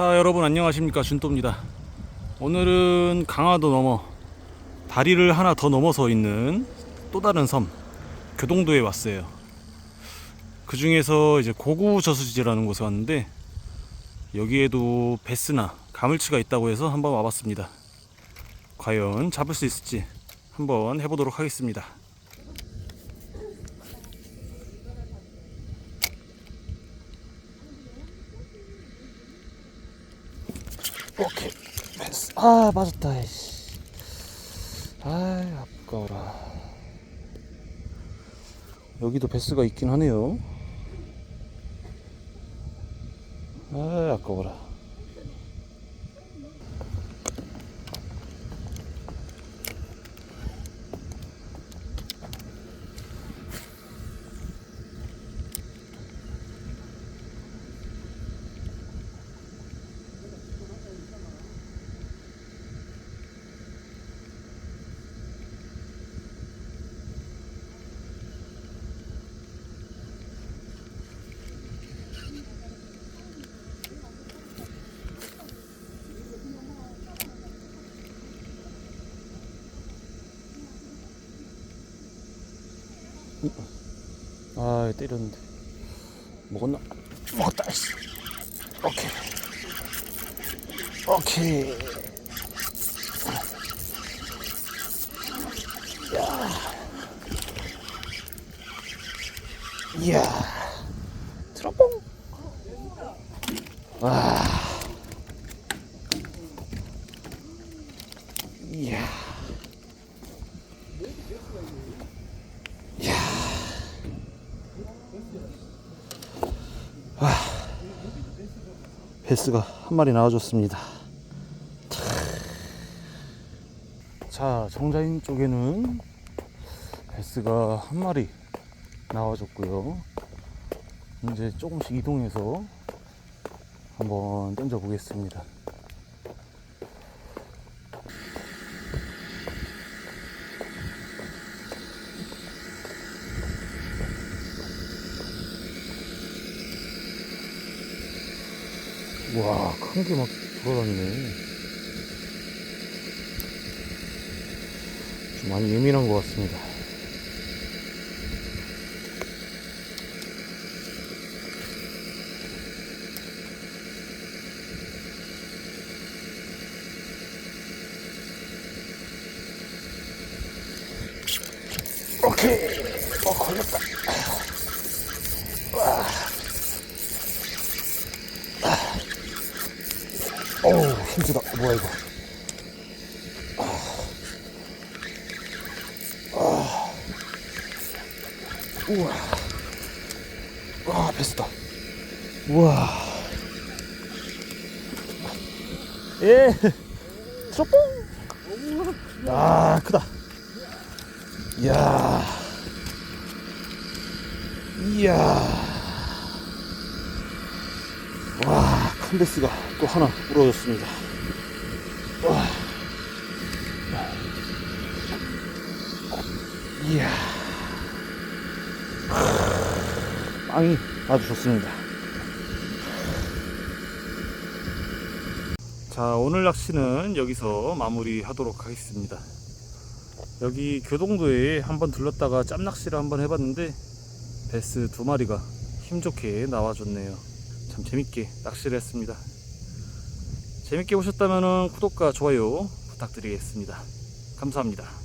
자 여러분 안녕하십니까? 준또입니다. 오늘은 강화도 넘어 다리를 하나 더 넘어서 있는 또 다른 섬 교동도에 왔어요. 그 중에서 이제 고구 저수지라는 곳에 왔는데 여기에도 베스나 가물치가 있다고 해서 한번 와봤습니다. 과연 잡을 수 있을지 한번 해보도록 하겠습니다 오케이. 베스. 아 맞았다 이씨. 아 아까워라. 여기도 베스가 있긴 하네요. 아 아까워라 아 때렸는데. 먹었나? 먹었다 씨. 오케이. 오케이. 야. 이야. 트럼뽕 와 이야 베스가 한 마리 나와줬습니다. 자, 정자인 쪽에는 베스가 한 마리 나와줬고요. 이제 조금씩 이동해서 한번 던져 보겠습니다. 와, 큰 게 막 돌아다니네. 좀 많이 예민한 것 같습니다. 어, 걸렸다. 어우, 힘쓰다. 뭐야, 이거. 아. 우와. 와, 베스다. 우와. 예. 트로뽕. 아, 크다. 이야. 이야. 와, 큰 베스가 또 하나 부러졌습니다. 와. 이야. 빵이 아주 좋습니다. 자, 오늘 낚시는 여기서 마무리 하도록 하겠습니다. 여기 교동도에 한번 들렀다가 짬낚시를 한번 해봤는데 베스 두 마리가 힘 좋게 나와줬네요. 참 재밌게 낚시를 했습니다. 재밌게 보셨다면 구독과 좋아요 부탁드리겠습니다. 감사합니다.